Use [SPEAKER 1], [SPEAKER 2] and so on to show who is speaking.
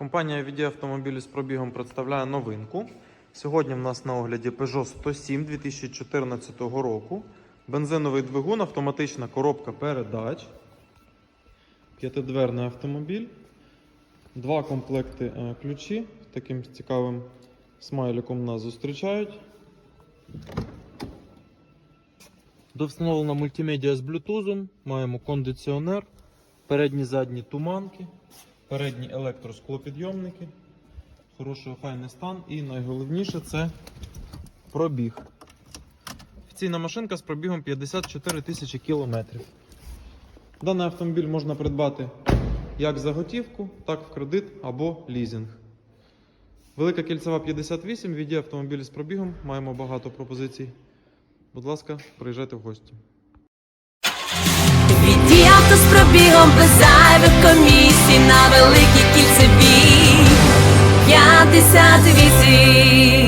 [SPEAKER 1] Компанія VD автомобілі з пробігом представляє новинку. Сьогодні в нас на огляді Peugeot 107 2014 року. Бензиновий двигун, автоматична коробка передач. П'ятидверний автомобіль. Два комплекти е, ключі. Таким цікавим смайликом нас зустрічають. Довстановлена мультимедіа з Bluetooth. Маємо кондиціонер, передні задні туманки, передні електросклопідйомники, хороший охайний стан і найголовніше це пробіг. Офіційна машинка з пробігом 54 тисячі кілометрів. Даний автомобіль можна придбати як за готівку, так в кредит або лізинг. Велика кільцева 58, віді автомобілі з пробігом. Маємо багато пропозицій. Будь ласка, приїжджайте в гості.
[SPEAKER 2] Віді авто з пробігом без великій кільцевій 58